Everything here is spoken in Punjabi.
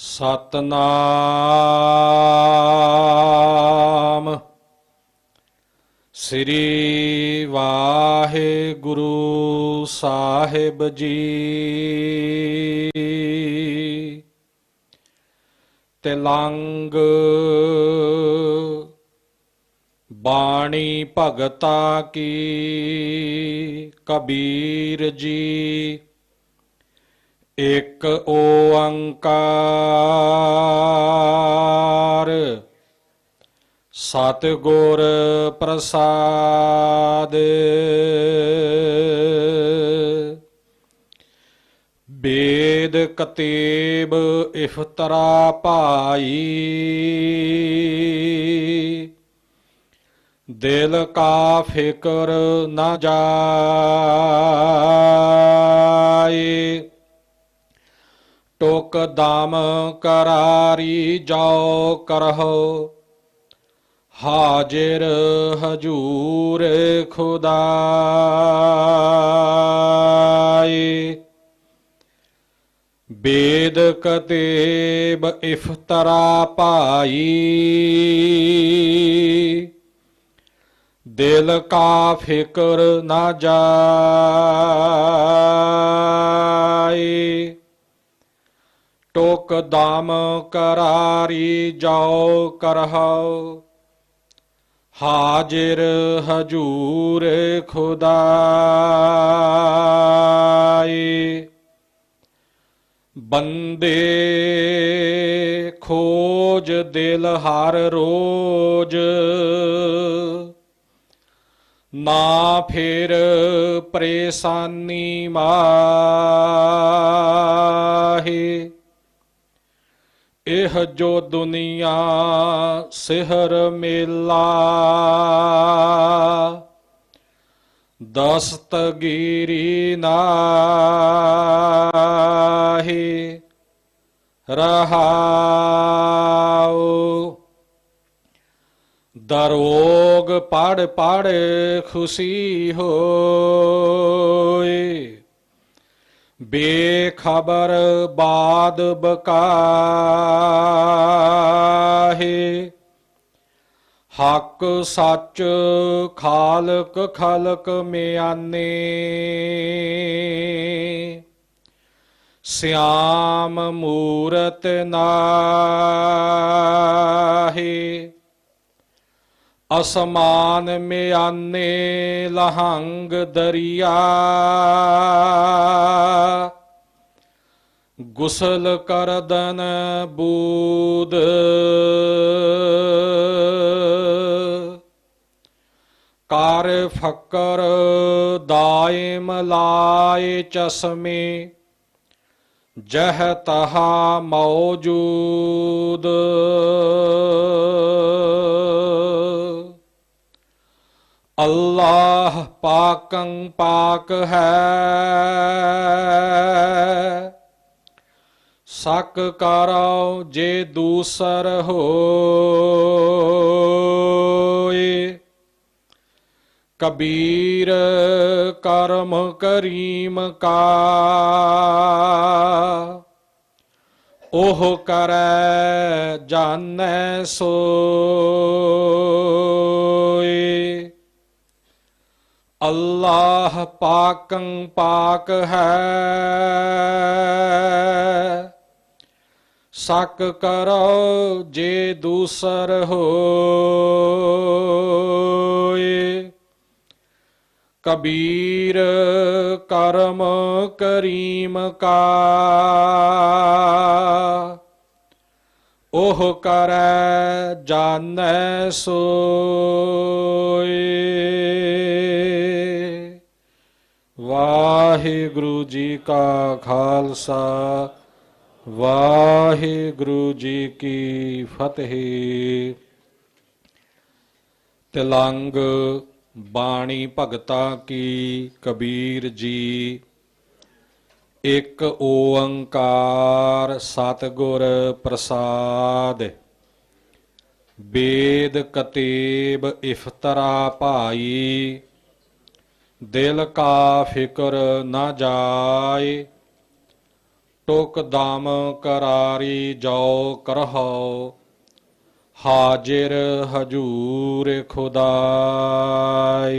ਸਤਨਾਮ। ਸ੍ਰੀ ਵਾਹਿਗੁਰੂ ਸਾਹਿਬ ਜੀ। ਤਿਲੰਗ ਬਾਣੀ ਭਗਤਾ ਕੀ ਕਬੀਰ ਜੀ। ਇਕ ਓੰਕਾਰ। ਸਤਿਗੁਰ ਪ੍ਰਸਾਦ। ਬੇਦ ਕਤੇਬ ਇਫਤਰਾ ਭਾਈ। ਦਿਲ ਕਾ ਫਿਕਰ ਨਾ ਜਾਏ। ਟੋਕ ਦਮ ਕਰਾਰੀ ਜਾਓ ਕਰਹੁ, ਹਾਜ਼ਰ ਹਜੂਰ ਖੁਦਾਈ। ਬੇਦ ਕਤੇਬ ਇਫਤਰਾ ਭਾਈ, ਦਿਲ ਕਾ ਫਿਕਰ ਨਾ ਜਾਏ ਟੋਕ ਦਾਮ ਕਰਾਰੀ ਜਾਓ ਕਰਹੁ ਹਾਜ਼ਰ ਹਜੂਰ ਖੁਦਾਈ। ਬੰਦੇ ਖੋਜ ਦਿਲ ਹਰ ਰੋਜ। ਨਾ ਫਿਰ ਪਰੇਸ਼ਾਨੀ ਮਾਹੀ ਜੋ ਦੁਨੀਆ ਸਿਹਰ ਮੇਲਾ। ਦਸਤਗੀਰੀ ਨਾਹੀ ਰਹਾਉ। ਦਰੋਗ ਪੜ ਪੜ ਖੁਸ਼ੀ ਹੋਏ। ਬੇਖਬਰ ਬਾਦ ਬਕਾਹੇ। ਹੱਕ ਸੱਚ ਖਾਲਕ ਖਲਕ ਮਿਆਨੇ। ਸਿਆਮ ਮੂਰਤ ਨਾਹੀ। ਅਸਮਾਨ ਮਿਆਨੇ ਲਹੰਗ ਦਰਿਆ। ਗੁਸਲ ਕਰਦਨ ਬੂਦ। ਕਾਰ ਫਕਰ ਦਾਇਮ ਲਾਏ ਚਸ਼ਮੇ। ਜਹ ਤਹਾ ਮੌਜੂਦ। ਅੱਲਾਹ ਪਾਕੰ ਪਾਕ ਹੈ। ਸਕ ਕਰੋ ਜੇ ਦੂਸਰ ਹੋਏ। ਕਬੀਰ ਕਰਮ ਕਰੀਮ ਕਾ। ਉਹ ਕਰੈ ਜਾਣੈ ਸੋਏ। ਅੱਲਾਹ ਪਾਕੰ ਪਾਕ ਹੈ। ਸਕ ਕਰੋ ਜੇ ਦੂਸਰ ਹੋਏ। ਕਬੀਰ ਕਰਮ ਕਰੀਮ ਕਾ। ਉਹ ਕਰੈ ਜਾਣੈ ਸੋਏ। ਵਾਹਿਗੁਰੂ ਜੀ ਕਾ ਖਾਲਸਾ, ਵਾਹਿਗੁਰੂ ਜੀ ਕੀ ਫਤਿਹ। ਤਿਲੰਗ ਬਾਣੀ ਭਗਤਾ ਕੀ ਕਬੀਰ ਜੀ, ਇੱਕ ਓੰਕਾਰ ਸਤਿਗੁਰ ਪ੍ਰਸਾਦ। ਬੇਦ ਕਤੇਬ ਇਫਤਰਾ ਭਾਈ ਦਿਲ ਕਾ ਫਿਕਰ ਨਾ ਜਾਏ ਟੁਕ ਦਮ ਕਰਾਰੀ ਜੋ ਕਰਹੁ ਹਾਜ਼ਰ ਹਜੂਰ ਖੁਦਾਏ।